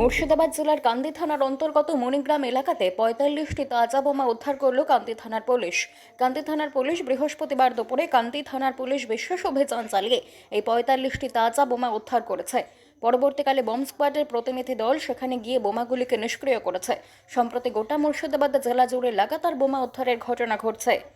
মুর্শিদাবাদ জেলার কান্দি থানার অন্তর্গত মণিগ্রাম এলাকাতে পঁয়তাল্লিশটি তাজা বোমা উদ্ধার করল কান্দি থানার পুলিশ। কান্দি থানার পুলিশ বৃহস্পতিবার দুপুরে কান্দি থানার পুলিশ বিশেষ অভিযান চালিয়ে এই পঁয়তাল্লিশটি তাজা বোমা উদ্ধার করেছে। পরবর্তীকালে বম স্কোয়াডের প্রতিনিধি দল সেখানে গিয়ে বোমাগুলিকে নিষ্ক্রিয় করেছে। সম্প্রতি গোটা মুর্শিদাবাদ জেলা জুড়ে লাগাতার বোমা উদ্ধারের ঘটনা ঘটছে।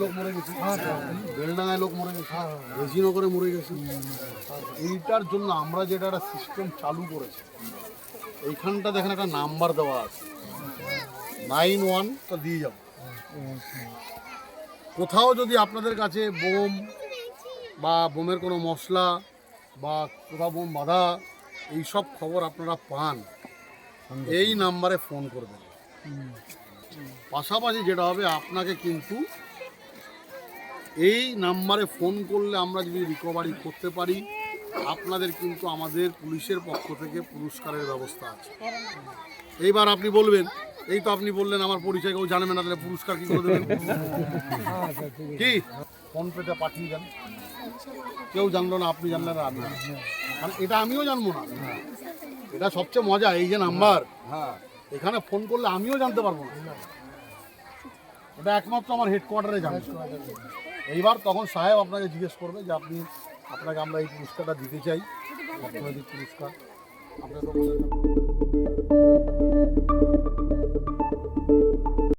লোক মরে গেছে বেলডাঙায় লোক মরে গেছে রেজিনগরে মরে গেছে এইটার জন্য আমরা যেটা একটা সিস্টেম চালু করেছি এইখানটা দেখেন একটা নাম্বার দেওয়া আছে নাইন ওয়ান তো দিয়ে যাব কোথাও যদি আপনাদের কাছে বোম বা বোমের কোনো মশলা বা কোথাও বোম বাঁধা এইসব খবর আপনারা পান এই নাম্বারে ফোন করবেন। পাশাপাশি যেটা হবে আপনাকে কিন্তু এই নাম্বারে ফোন করলে আমরা যদি রিকভারি করতে পারি, আপনাদের কিন্তু আমাদের পুলিশের পক্ষ থেকে পুরস্কারের ব্যবস্থা আছে। এইবার আপনি বলবেন, এই তো আপনি বললেন আমার পরিচয় কেউ জানেন না, তাহলে পুরস্কার কি করে দেবেন? কি? ফোন পেতে পাঠিয়ে দেন। কেউ জানলো না, আপনি জানলেন না, আমি মানে এটা আমিও জানব না। এটা সবচেয়ে মজা, এই যে নাম্বার। এখানে ফোন করলে আমিও জানতে পারব না। এটা একমাত্র আমার হেডকোয়ার্টারে জানবে এইবার তখন সাহেব আপনাকে জিজ্ঞেস করবে যে আপনি, আপনাকে আমরা এই পুরস্কারটা দিতে চাই। অর্থনৈতিক পুরস্কার। আপনাকে।